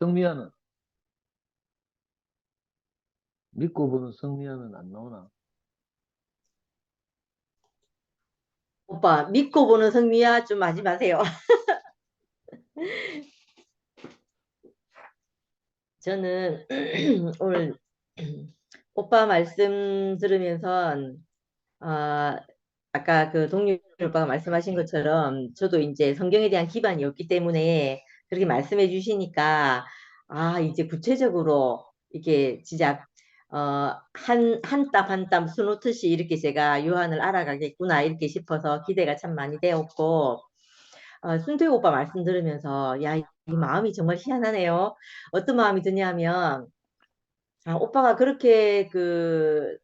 성미아는 믿고 보는 성미아는 안 나오나? 오빠 믿고 보는 성미야 좀 하지 마세요. 저는 오늘 오빠 말씀 들으면서 아, 아까 그 동료 오빠가 말씀하신 것처럼 저도 이제 성경에 대한 기반이 없기 때문에 그렇게 말씀해 주시니까 아 이제 구체적으로 이렇게 진짜 어, 한, 한 땀 한 땀 수놓듯이 이렇게 제가 요한을 알아가겠구나 이렇게 싶어서 기대가 참 많이 되었고 어, 순태 오빠 말씀 들으면서 야, 이 마음이 정말 희한하네요. 어떤 마음이 드냐면 아, 오빠가 그렇게 그,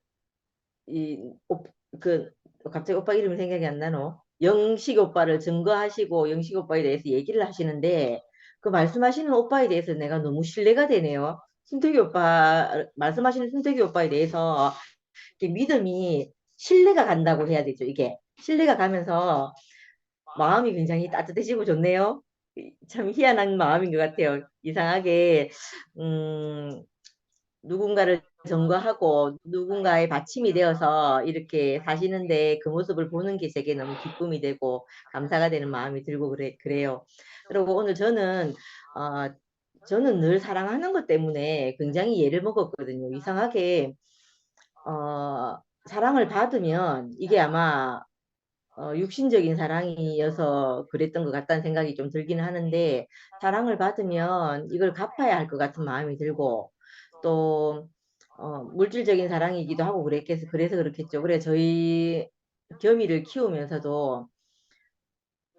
이, 오, 그, 갑자기 오빠 이름이 생각이 안 나노? 영식 오빠를 증거하시고 영식 오빠에 대해서 얘기를 하시는데 그 말씀하시는 오빠에 대해서 내가 너무 신뢰가 되네요. 순태기 오빠, 말씀하시는 순태기 오빠에 대해서 믿음이 신뢰가 간다고 해야 되죠, 이게. 신뢰가 가면서 마음이 굉장히 따뜻해지고 좋네요. 참 희한한 마음인 것 같아요. 이상하게, 음, 누군가를 전거하고 누군가의 받침이 되어서 이렇게 사시는데 그 모습을 보는 게 제게 너무 기쁨이 되고 감사가 되는 마음이 들고 그래, 그래요. 그리고 오늘 저는, 어, 저는 늘 사랑하는 것 때문에 굉장히 예를 먹었거든요. 이상하게, 어, 사랑을 받으면 이게 아마 어, 육신적인 사랑이어서 그랬던 것 같다는 생각이 좀 들기는 하는데 사랑을 받으면 이걸 갚아야 할 것 같은 마음이 들고 또 어, 물질적인 사랑이기도 하고 그랬겠, 그래서 그렇겠죠. 그래 저희 겸이를 키우면서도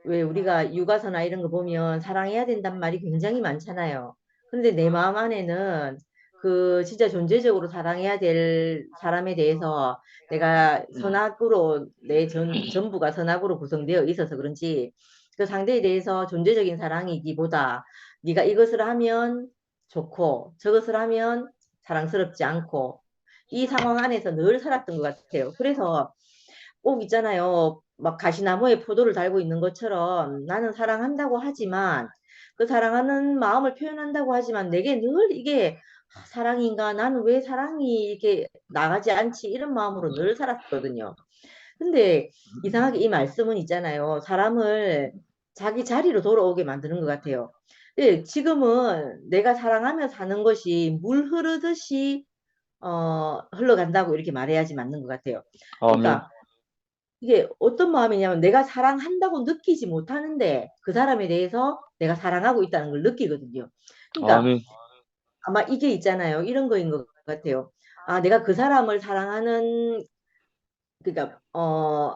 왜 우리가 육아서나 이런 거 보면 사랑해야 된단 말이 굉장히 많잖아요. 근데 내 마음 안에는 그 진짜 존재적으로 사랑해야 될 사람에 대해서 내가 선악으로 내 전, 전부가 선악으로 구성되어 있어서 그런지 그 상대에 대해서 존재적인 사랑이기보다 네가 이것을 하면 좋고 저것을 하면 사랑스럽지 않고 이 상황 안에서 늘 살았던 것 같아요. 그래서 꼭 있잖아요. 막 가시나무에 포도를 달고 있는 것처럼 나는 사랑한다고 하지만 그 사랑하는 마음을 표현한다고 하지만 내게 늘 이게 아, 사랑인가? 나는 왜 사랑이 이렇게 나가지 않지? 이런 마음으로 늘 살았거든요. 근데 이상하게 이 말씀은 있잖아요. 사람을 자기 자리로 돌아오게 만드는 것 같아요. 네, 지금은 내가 사랑하며 사는 것이 물 흐르듯이 어, 흘러간다고 이렇게 말해야지 맞는 것 같아요. 그러니까 이게 어떤 마음이냐면 내가 사랑한다고 느끼지 못하는데 그 사람에 대해서 내가 사랑하고 있다는 걸 느끼거든요. 그러니까 아멘. 아마 이게 있잖아요. 이런 거인 것 같아요. 아, 내가 그 사람을 사랑하는 그러니까 어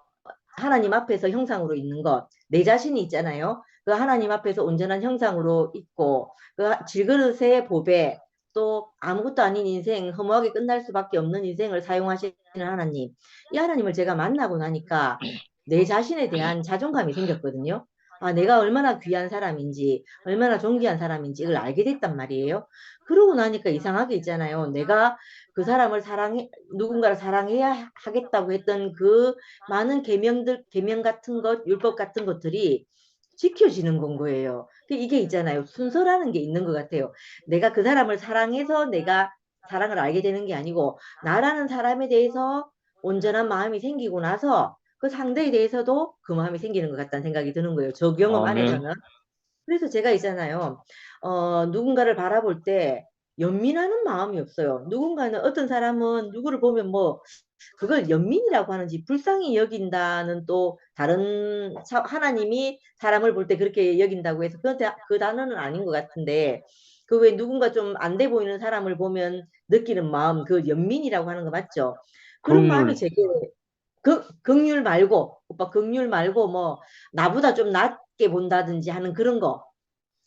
하나님 앞에서 형상으로 있는 것, 내 자신이 있잖아요. 그 하나님 앞에서 온전한 형상으로 있고 그 질그릇의 보배 또 아무것도 아닌 인생 허무하게 끝날 수밖에 없는 인생을 사용하시는 하나님 이 하나님을 제가 만나고 나니까 내 자신에 대한 자존감이 생겼거든요. 아, 내가 얼마나 귀한 사람인지, 얼마나 존귀한 사람인지 이걸 알게 됐단 말이에요. 그러고 나니까 이상하게 있잖아요. 내가 그 사람을 사랑해, 누군가를 사랑해야 하겠다고 했던 그 많은 계명들, 계명 같은 것, 율법 같은 것들이 지켜지는 건 거예요. 그 이게 있잖아요. 순서라는 게 있는 것 같아요. 내가 그 사람을 사랑해서 내가 사랑을 알게 되는 게 아니고, 나라는 사람에 대해서 온전한 마음이 생기고 나서 그 상대에 대해서도 그 마음이 생기는 것 같다는 생각이 드는 거예요. 저 경험 아멘. 안에서는. 그래서 제가 있잖아요. 어, 누군가를 바라볼 때 연민하는 마음이 없어요. 누군가는 어떤 사람은 누구를 보면 뭐 그걸 연민이라고 하는지 불쌍히 여긴다는 또 다른 사- 하나님이 사람을 볼 때 그렇게 여긴다고 해서 그, 다- 그 단어는 아닌 것 같은데 그왜 누군가 좀 안 돼 보이는 사람을 보면 느끼는 마음 그 연민이라고 하는 거 맞죠? 그런 긍휼. 마음이 제게 그 극률 말고 오빠 극률 말고 뭐 나보다 좀 낮게 본다든지 하는 그런 거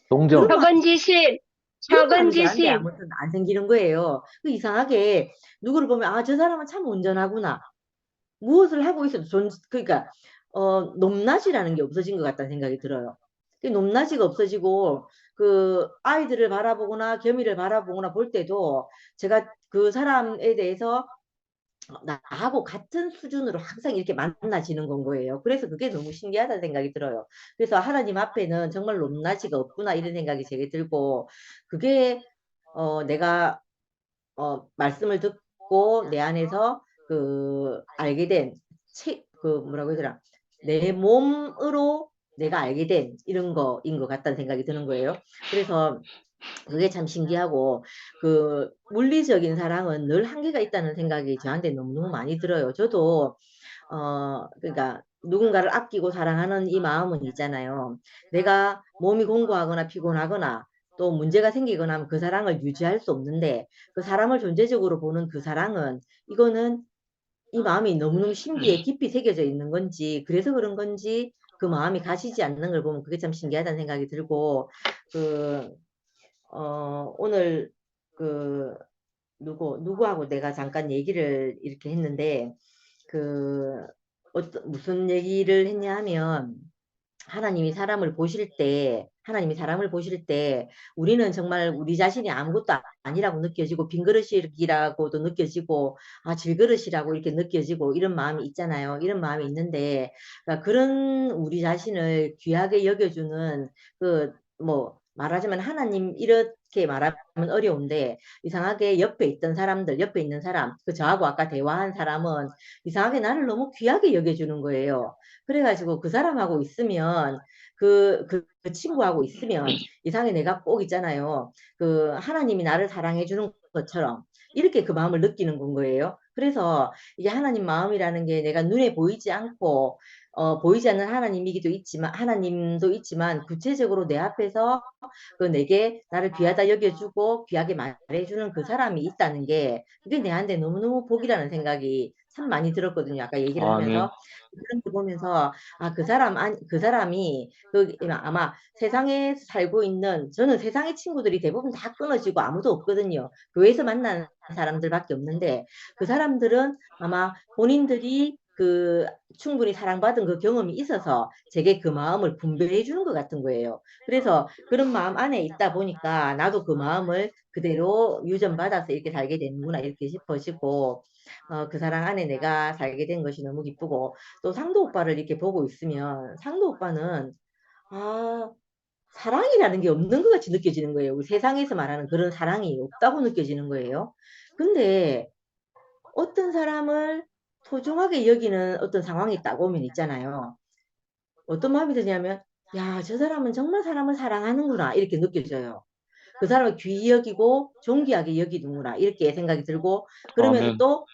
동정. 그런 적은지심, 저한테 적은지심. 아무튼 안 생기는 거예요. 그 이상하게 누구를 보면 아 저 사람은 참 온전하구나. 무엇을 하고 있어도 존 그러니까 어 높낮이라는 게 없어진 것 같다는 생각이 들어요. 그 높낮이가 없어지고 그 아이들을 바라보거나 겸이를 바라보거나 볼 때도 제가 그 사람에 대해서 어, 나하고 같은 수준으로 항상 이렇게 만나지는 건 거예요. 그래서 그게 너무 신기하다는 생각이 들어요. 그래서 하나님 앞에는 정말 높낮이가 없구나 이런 생각이 제게 들고 그게 어, 내가 어, 말씀을 듣고 내 안에서 그 알게 된 체, 그 뭐라고 해야 되나 내 몸으로 내가 알게 된 이런 거인 것 같다는 생각이 드는 거예요. 그래서 그게 참 신기하고 그 물리적인 사랑은 늘 한계가 있다는 생각이 저한테 너무너무 많이 들어요. 저도 어 그러니까 누군가를 아끼고 사랑하는 이 마음은 있잖아요. 내가 몸이 공고하거나 피곤하거나 또 문제가 생기거나 하면 그 사랑을 유지할 수 없는데 그 사람을 존재적으로 보는 그 사랑은 이거는 이 마음이 너무너무 신비에 깊이 새겨져 있는 건지 그래서 그런 건지 그 마음이 가시지 않는 걸 보면 그게 참 신기하다는 생각이 들고 그 어, 오늘 그 누구 누구하고 내가 잠깐 얘기를 이렇게 했는데 그 어떤 무슨 얘기를 했냐 하면 하나님이 사람을 보실 때 하나님이 사람을 보실 때 우리는 정말 우리 자신이 아무것도 아니라고 느껴지고 빈 그릇이라고도 느껴지고 아 질그릇이라고 이렇게 느껴지고 이런 마음이 있잖아요. 이런 마음이 있는데 그러니까 그런 우리 자신을 귀하게 여겨주는 그뭐 말하자면 하나님 이렇게 말하면 어려운데 이상하게 옆에 있던 사람들 옆에 있는 사람 그 저하고 아까 대화한 사람은 이상하게 나를 너무 귀하게 여겨주는 거예요. 그래가지고 그 사람하고 있으면 그, 그, 그 친구하고 있으면 이상하게 내가 꼭 있잖아요. 그 하나님이 나를 사랑해 주는 것처럼 이렇게 그 마음을 느끼는 건 거예요. 그래서 이게 하나님 마음이라는 게 내가 눈에 보이지 않고 어, 보이지 않는 하나님이기도 있지만 하나님도 있지만 구체적으로 내 앞에서 그 내게 나를 귀하다 여겨주고 귀하게 말해주는 그 사람이 있다는 게 그게 내한테 너무너무 복이라는 생각이 참 많이 들었거든요. 아까 얘기를 아멘. 하면서 그런 거 보면서 아 그 사람 안그 사람이 그 아마 세상에 살고 있는 저는 세상의 친구들이 대부분 다 끊어지고 아무도 없거든요. 교회에서 만나는 사람들밖에 없는데 그 사람들은 아마 본인들이 그 충분히 사랑받은 그 경험이 있어서 제게 그 마음을 분배해 주는 것 같은 거예요. 그래서 그런 마음 안에 있다 보니까 나도 그 마음을 그대로 유전받아서 이렇게 살게 되는구나 이렇게 싶어지고 어, 그 사랑 안에 내가 살게 된 것이 너무 기쁘고 또 상도 오빠를 이렇게 보고 있으면 상도 오빠는 아 사랑이라는 게 없는 것 같이 느껴지는 거예요. 우리 세상에서 말하는 그런 사랑이 없다고 느껴지는 거예요. 근데 어떤 사람을 소중하게 여기는 어떤 상황이 딱 오면 있잖아요. 어떤 마음이 드냐면, 야, 저 사람은 정말 사람을 사랑하는구나. 이렇게 느껴져요. 그 사람을 귀히 여기고 존귀하게 여기는구나. 이렇게 생각이 들고, 그러면 아멘. 또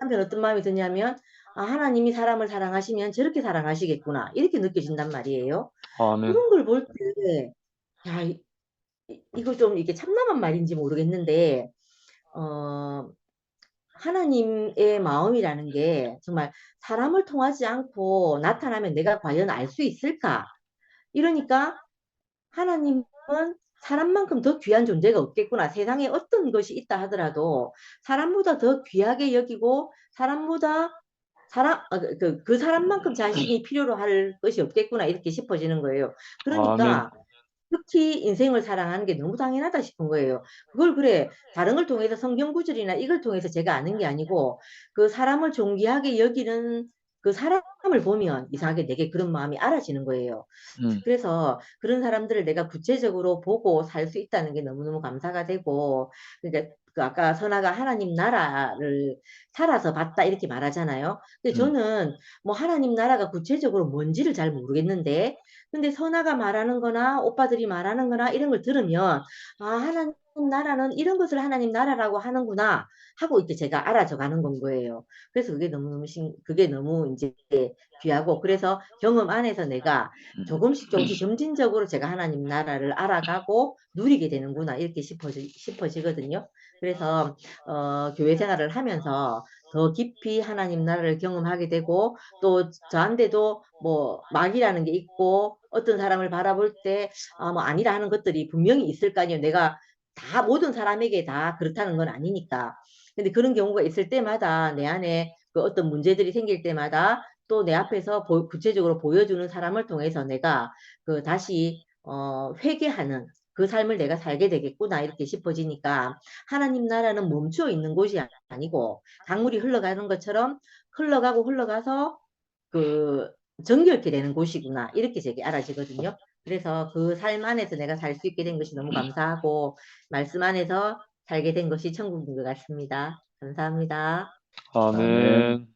한편 어떤 마음이 드냐면, 아, 하나님이 사람을 사랑하시면 저렇게 사랑하시겠구나. 이렇게 느껴진단 말이에요. 아멘. 그런 걸 볼 때, 야, 이, 이거 좀 이게 참남한 말인지 모르겠는데, 어, 하나님의 마음이라는 게 정말 사람을 통하지 않고 나타나면 내가 과연 알 수 있을까? 이러니까 하나님은 사람만큼 더 귀한 존재가 없겠구나. 세상에 어떤 것이 있다 하더라도 사람보다 더 귀하게 여기고 사람보다 사람 아, 그, 그, 그 사람만큼 자신이 필요로 할 것이 없겠구나 이렇게 싶어지는 거예요. 그러니까 특히 인생을 사랑하는 게 너무 당연하다 싶은 거예요. 그걸 그래 다른 걸 통해서 성경 구절이나 이걸 통해서 제가 아는 게 아니고 그 사람을 존귀하게 여기는 그 사람을 보면 이상하게 내게 그런 마음이 알아지는 거예요. 음. 그래서 그런 사람들을 내가 구체적으로 보고 살 수 있다는 게 너무너무 감사가 되고 그러니까 그 아까 선아가 하나님 나라를 살아서 봤다 이렇게 말하잖아요. 근데 음. 저는 뭐 하나님 나라가 구체적으로 뭔지를 잘 모르겠는데 근데 선아가 말하는 거나 오빠들이 말하는 거나 이런 걸 들으면 아 하나님 나라는 이런 것을 하나님 나라라고 하는구나 하고 이때 제가 알아져 가는 건 거예요. 그래서 그게 너무너무 신 그게 너무 이제 귀하고 그래서 경험 안에서 내가 음. 조금씩 조금씩 점진적으로 제가 하나님 나라를 알아가고 누리게 되는구나 이렇게 싶어지, 싶어지거든요. 그래서 어, 교회 생활을 하면서 더 깊이 하나님 나라를 경험하게 되고 또 저한테도 뭐 막이라는 게 있고 어떤 사람을 바라볼 때 아, 뭐 아니라 하는 것들이 분명히 있을 거 아니에요. 내가 다 모든 사람에게 다 그렇다는 건 아니니까. 근데 그런 경우가 있을 때마다 내 안에 그 어떤 문제들이 생길 때마다 또 내 앞에서 보, 구체적으로 보여주는 사람을 통해서 내가 그 다시 어, 회개하는 그 삶을 내가 살게 되겠구나 이렇게 싶어지니까 하나님 나라는 멈춰 있는 곳이 아니고 강물이 흘러가는 것처럼 흘러가고 흘러가서 그 정결케 되는 곳이구나 이렇게 제게 알아지거든요. 그래서 그 삶 안에서 내가 살 수 있게 된 것이 너무 감사하고 말씀 안에서 살게 된 것이 천국인 것 같습니다. 감사합니다. 아멘.